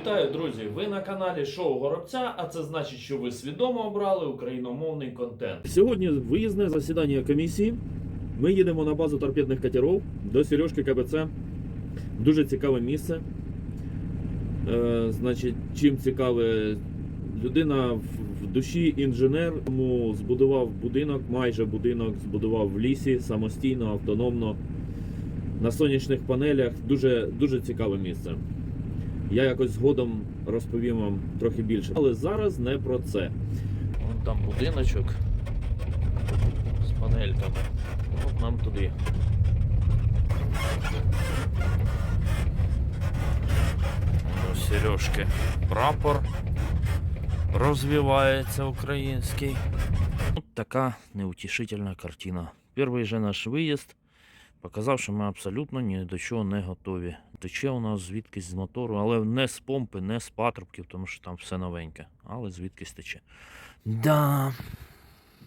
Вітаю, друзі! Ви на каналі Шоу Горобця, а це значить, що ви свідомо обрали україномовний контент. Сьогодні виїзне засідання комісії. Ми їдемо на базу торпедних катерів до Сережки КБЦ. Дуже цікаве місце. Е, значить, чим цікаве, людина в, душі інженер, тому збудував будинок, майже будинок збудував в лісі самостійно, автономно, на сонячних панелях. Дуже, дуже цікаве місце. Я якось згодом розповім вам трохи більше. Але зараз не про це. Вон там будиночок з панельками. От нам туди. У Сережки прапор розвивається український. От така неутішительна картина. Перший же наш виїзд показав, що ми абсолютно ні до чого не готові. Тече у нас звідкись з мотору, але не з помпи, не з патрубків, тому що там все новеньке, але звідкись тече. Да.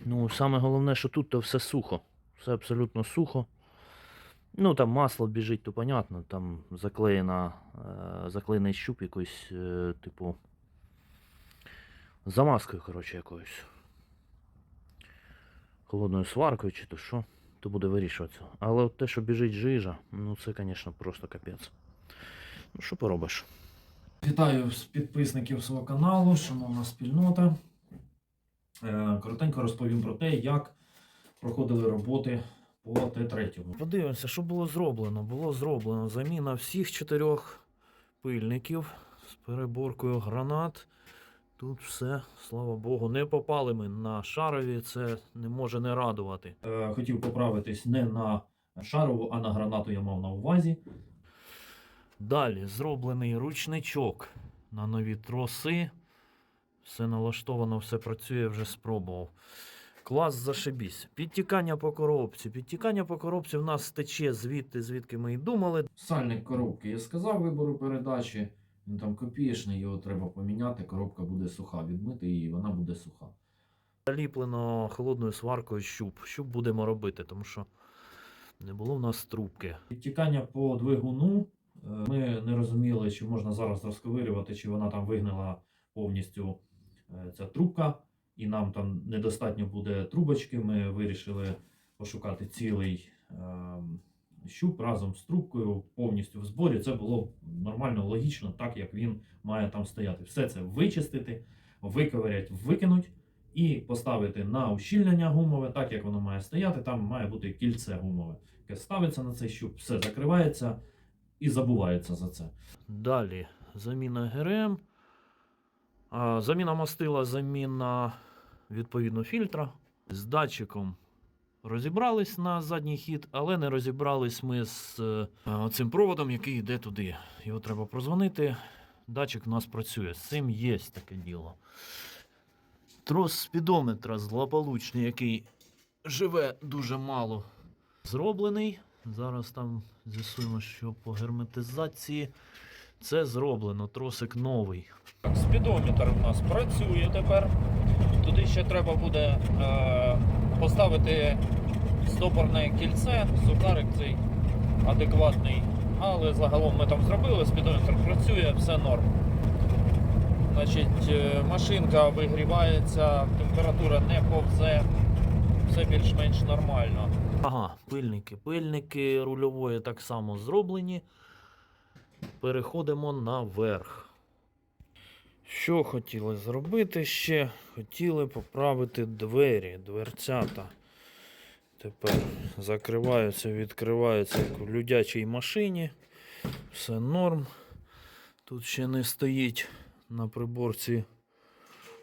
Ну, саме головне, що тут то все сухо. Все абсолютно сухо. Ну, там масло біжить, то понятно, там заклеєна, е, заклеєний щуп якийсь, е, типу. Замазкою, коротше, якоюсь. Холодною сваркою чи то що, то буде вирішуватися. Але от те, що біжить жижа, ну це, звісно, просто капець. Ну, що поробиш? Вітаю з підписників свого каналу, шановна спільнота. Е, Коротенько розповім про те, як проходили роботи по Т3. Подивимося, що було зроблено. Було зроблено заміна всіх чотирьох пильників з переборкою гранат. Тут все, слава Богу, не попали ми на шарові, це не може не радувати. Е, Хотів поправитись не на шарову, а на гранату я мав на увазі. Далі зроблений ручничок на нові троси. Все налаштовано, все працює, вже спробував. Клас зашибісь. Підтікання по коробці. Підтікання по коробці в нас тече звідти, звідки ми і думали. Сальник коробки я сказав вибору передачі. Він там копієчний, його треба поміняти. Коробка буде суха. Відмити її, вона буде суха. Заліплено холодною сваркою щуп. Щуп будемо робити, тому що не було в нас трубки. Підтікання по двигуну. Е, Ми не розуміли, чи можна зараз розковирювати, чи вона там вигнила повністю е, ця трубка, і нам там недостатньо буде трубочки. Ми вирішили пошукати цілий ем, щуп разом з трубкою повністю в зборі. Це було нормально, логічно, так як він має там стояти. Все це вичистити, виковирять, викинуть. І поставити на ущільнення гумове, так як воно має стояти. Там має бути кільце гумове, яке ставиться на цей щуп, все закривається і забувається за це. Далі заміна ГРМ. Заміна мастила, заміна відповідно фільтра. З датчиком розібрались на задній хід, але не розібрались ми з е, цим проводом, який йде туди. Його треба прозвонити. Датчик у нас працює. З цим є таке діло. Трос спідометра злополучний, який живе дуже мало. Зроблений. Зараз там з'ясуємо, що по герметизації це зроблено. Тросик новий. Спідометр у нас працює тепер. Туди ще треба буде е, поставити стопорне кільце, сухарик цей адекватний. Але загалом ми там зробили, спідометр працює, все норм. Значить, е, машинка вигрівається, температура не повзе, все більш-менш нормально. Ага, пильники. Пильники рульової так само зроблені. Переходимо наверх. Що хотіли зробити ще? Хотіли поправити двері, дверцята. Тепер закриваються, відкриваються як в людячій машині. Все норм. Тут ще не стоїть на приборці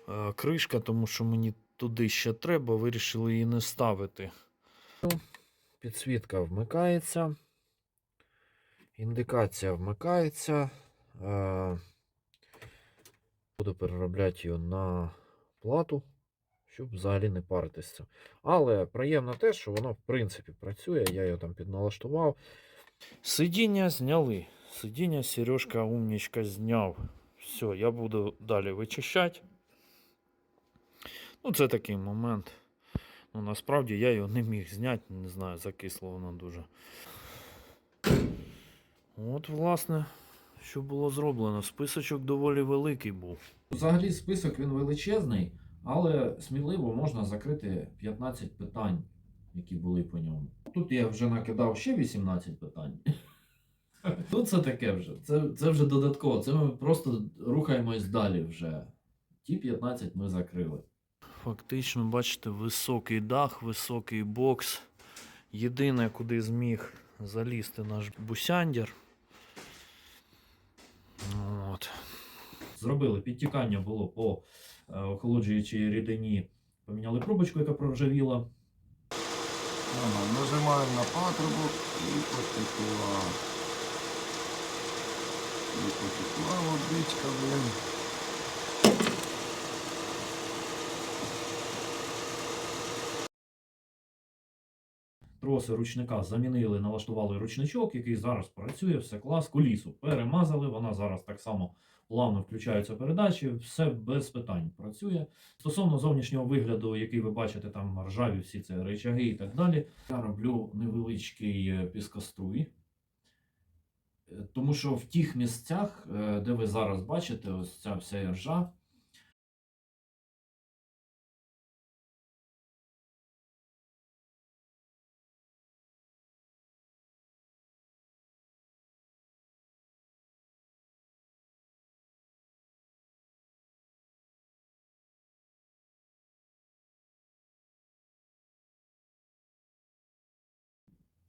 е, кришка, тому що мені туди ще треба, вирішили її не ставити. Підсвітка вмикається. Індикація вмикається. Буду переробляти її на плату, щоб взагалі не паритися. Але приємно те, що воно в принципі працює, я його там підналаштував. Сидіння зняли. Сидіння Сережка умнічка зняв. Все, я буду далі вичищати. Ну, це такий момент. Ну, насправді я його не міг зняти, не знаю, закисло воно дуже. От, власне, що було зроблено. Списочок доволі великий був. Взагалі список він величезний, але сміливо можна закрити 15 питань, які були по ньому. Тут я вже накидав ще 18 питань. Тут це таке вже. Це, це вже додатково. Це ми просто рухаємось далі вже. Ті 15 ми закрили. Фактично, бачите, високий дах, високий бокс. Єдине, куди зміг залізти наш бусяндір. Зробили підтікання було по е, охолоджуючій рідині. Поміняли пробочку, яка проржавіла. Нажимаємо на патрубок і потекла. І потекла водичка, блин. Троси ручника замінили, налаштували ручничок, який зараз працює, все клас, колісу перемазали. Вона зараз так само плавно включаються передачі, все без питань працює. Стосовно зовнішнього вигляду, який ви бачите, там ржаві всі це речаги і так далі. Я роблю невеличкий е, піскоструй. Е, Тому що в тих місцях, е, де ви зараз бачите, ось ця вся ржа,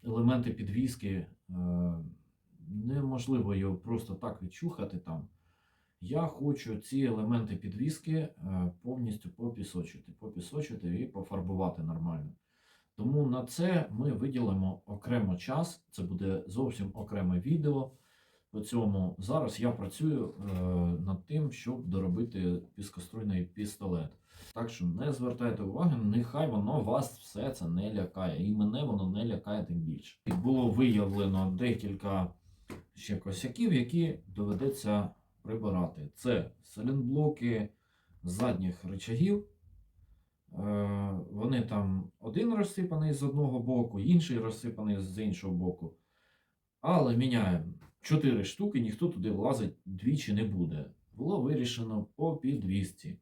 елементи підвіски, е, неможливо його просто так відчухати там. Я хочу ці елементи підвіски е, повністю попісочити, попісочити і пофарбувати нормально. Тому на це ми виділимо окремо час. Це буде зовсім окреме відео. По цьому зараз я працюю е, над тим, щоб доробити піскоструйний пістолет. Так що не звертайте уваги, нехай воно вас все це не лякає. І мене воно не лякає тим більше. Було виявлено декілька ще косяків, які доведеться прибирати. Це селенблоки задніх речагів. Е, Вони там один розсипаний з одного боку, інший розсипаний з іншого боку. Але міняємо 4 штуки, ніхто туди влазить двічі не буде. Було вирішено по підвісці.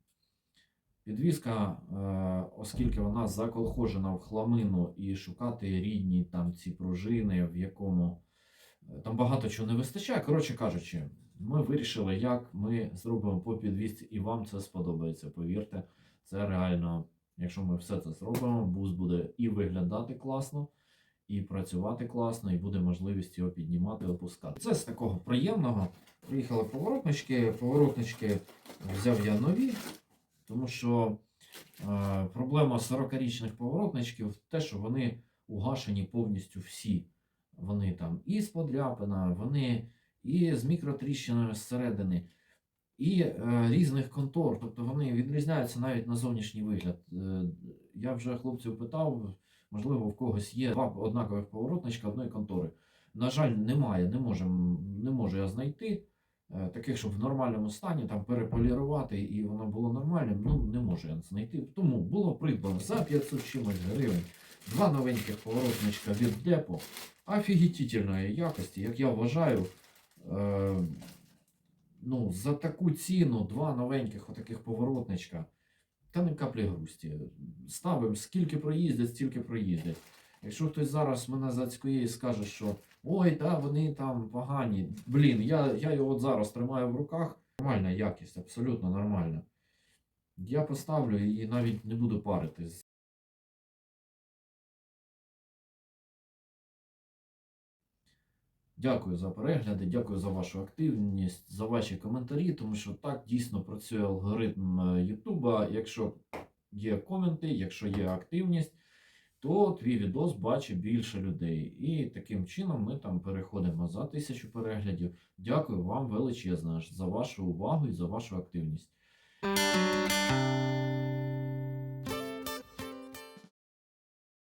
Підвізка, е, оскільки вона заколхожена в хламину і шукати рідні там ці пружини, в якому е, там багато чого не вистачає. Коротше кажучи, ми вирішили, як ми зробимо по підвісці, і вам це сподобається. Повірте, це реально, якщо ми все це зробимо, бус буде і виглядати класно, і працювати класно, і буде можливість його піднімати опускати. Це з такого приємного. Приїхали поворотнички. Поворотнички взяв я нові. Тому що е, проблема 40-річних поворотничків те, що вони угашені повністю всі. Вони там і з подряпина, вони і з мікротріщинами зсередини, і е, різних контор. Тобто вони відрізняються навіть на зовнішній вигляд. Е, я вже хлопців питав, можливо, в когось є два однакових поворотничка одної контори. На жаль, немає, не, можем, не можу я знайти таких, щоб в нормальному стані там переполірувати і воно було нормальним, ну не можу я знайти. Тому було придбано за 500 чимось гривень два новеньких поворотничка від депо офігітельної якості, як я вважаю. Е, ну, за таку ціну два новеньких отаких поворотничка. Та не каплі грусті. Ставимо, скільки проїздять, стільки проїздять. Якщо хтось зараз мене зацькує і скаже, що ой, та вони там погані. Блін, я, я його от зараз тримаю в руках. Нормальна якість, абсолютно нормальна. Я поставлю і навіть не буду паритись. Дякую за перегляди, дякую за вашу активність, за ваші коментарі, тому що так дійсно працює алгоритм е, Ютуба. Якщо є коменти, якщо є активність, то твій відос бачить більше людей. І таким чином ми там переходимо за тисячу переглядів. Дякую вам величезно за вашу увагу і за вашу активність.